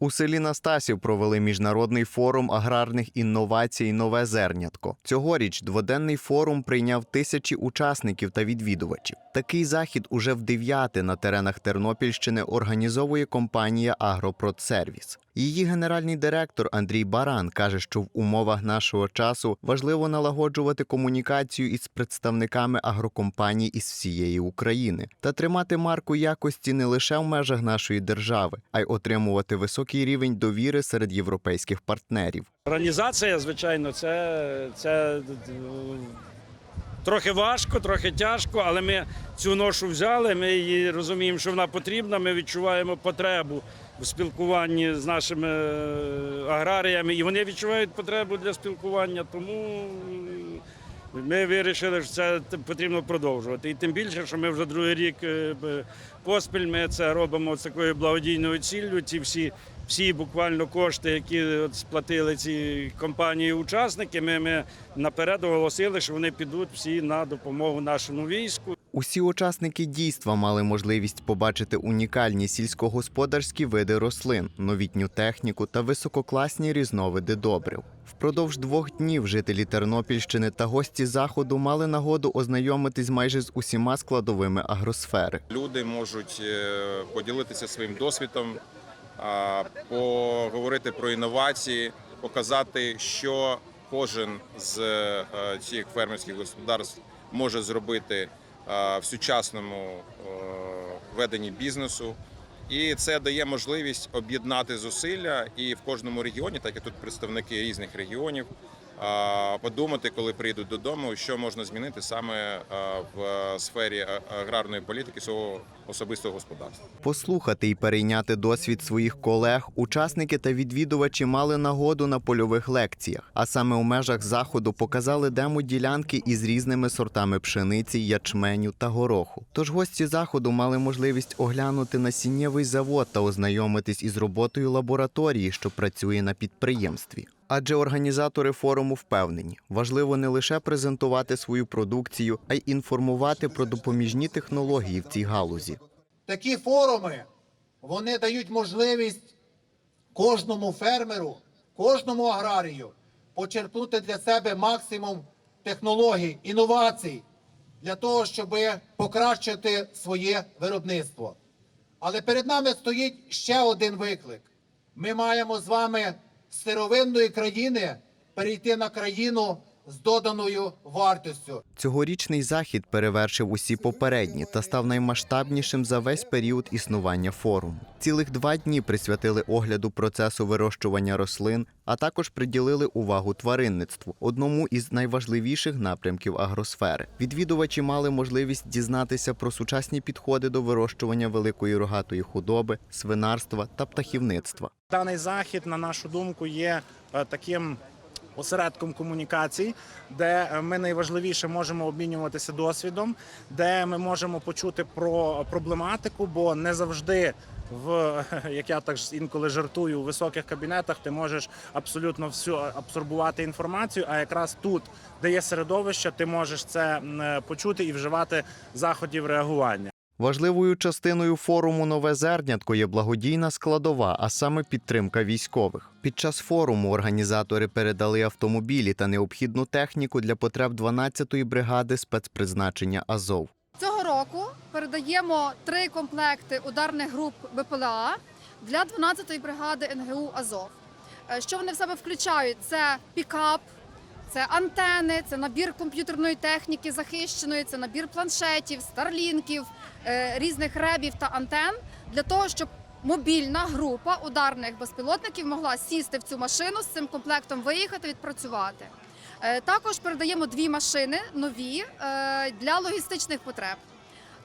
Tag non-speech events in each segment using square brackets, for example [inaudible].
У селі Настасів провели міжнародний форум аграрних інновацій Нове зернятко. Цьогоріч дводенний форум прийняв тисячі учасників та відвідувачів. Такий захід уже в дев'яте на теренах Тернопільщини організовує компанія Агропродсервіс. Її генеральний директор Андрій Баран каже, що в умовах нашого часу важливо налагоджувати комунікацію із представниками агрокомпаній із всієї України та тримати марку якості не лише в межах нашої держави, а й отримувати високий рівень довіри серед європейських партнерів. Організація, звичайно, це, це трохи важко, трохи тяжко, але ми цю ношу взяли. Ми її розуміємо, що вона потрібна. Ми відчуваємо потребу в спілкуванні з нашими е, аграріями, і вони відчувають потребу для спілкування. Тому ми вирішили, що це потрібно продовжувати. І тим більше, що ми вже другий рік е, поспіль ми це робимо з такою благодійною ціллю. Ці всі, всі буквально кошти, які от сплатили ці компанії-учасники, ми, ми наперед оголосили, що вони підуть всі на допомогу нашому війську. Усі учасники дійства мали можливість побачити унікальні сільськогосподарські види рослин, новітню техніку та висококласні різновиди добрив. Впродовж двох днів жителі Тернопільщини та гості заходу мали нагоду ознайомитись майже з усіма складовими агросфери. Люди можуть е, поділитися своїм досвідом, поговорити про інновації, показати, що кожен з е, цих фермерських господарств може зробити е, в сучасному е, веденні бізнесу. І це дає можливість об'єднати зусилля і в кожному регіоні, так як тут представники різних регіонів, подумати, коли прийдуть додому, що можна змінити саме в сфері аграрної політики свого особистого господарства. Послухати і перейняти досвід своїх колег, учасники та відвідувачі мали нагоду на польових лекціях, а саме у межах заходу показали демо-ділянки із різними сортами пшениці, ячменю та гороху. Тож гості заходу мали можливість оглянути насіннєвий завод та ознайомитись із роботою лабораторії, що працює на підприємстві. Адже організатори форуму впевнені, важливо не лише презентувати свою продукцію, а й інформувати про допоміжні технології в цій галузі. Такі форуми вони дають можливість кожному фермеру, кожному аграрію почерпнути для себе максимум технологій, інновацій для того, щоб покращити своє виробництво. Але перед нами стоїть ще один виклик. Ми маємо з вами з сировинної країни перейти на країну з доданою вартістю. Цьогорічний захід перевершив усі попередні та став наймасштабнішим за весь період існування форуму. Цілих два дні присвятили огляду процесу вирощування рослин, а також приділили увагу тваринництву, одному із найважливіших напрямків агросфери. Відвідувачі мали можливість дізнатися про сучасні підходи до вирощування великої рогатої худоби, свинарства та птахівництва. Даний захід, на нашу думку, є е, таким осередком комунікацій, де е, ми найважливіше можемо обмінюватися досвідом, де ми можемо почути про проблематику, бо не завжди. В [laughs] як я так інколи жартую, у високих кабінетах ти можеш абсолютно всю абсорбувати інформацію. А якраз тут, де є середовище, ти можеш це е, почути і вживати заходів реагування. Важливою частиною форуму Нове зернятко є благодійна складова, а саме підтримка військових. Під час форуму організатори передали автомобілі та необхідну техніку для потреб 12-ї бригади спецпризначення Азов. Цього року передаємо три комплекти ударних груп БПЛА для 12-ї бригади НГУ Азов. Е, Що вони в себе включають? Це пікап, це антени, це набір комп'ютерної техніки захищеної, це набір планшетів, старлінків, різних ребів та антен для того, щоб мобільна група ударних безпілотників могла сісти в цю машину з цим комплектом виїхати, відпрацювати. Е, Також передаємо дві машини нові е, для логістичних потреб.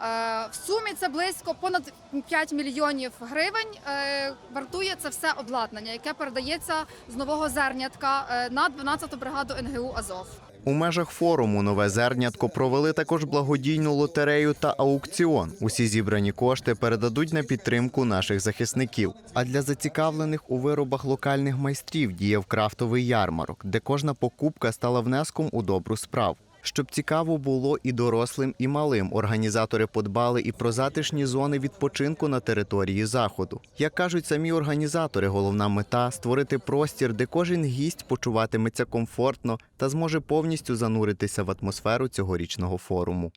Е, В сумі це близько понад 5 мільйонів гривень. е, Вартує це все обладнання, яке передається з нового зернятка е, на 12-ту бригаду НГУ Азов. У межах форуму Нове зернятко провели також благодійну лотерею та аукціон. Усі зібрані кошти передадуть на підтримку наших захисників. А для зацікавлених у виробах локальних майстрів діяв крафтовий ярмарок, де кожна покупка стала внеском у добру справу. Щоб цікаво було і дорослим, і малим. Організатори подбали і про затишні зони відпочинку на території заходу. Як кажуть самі організатори, головна мета створити простір, де кожен гість почуватиметься комфортно та зможе повністю зануритися в атмосферу цьогорічного форуму.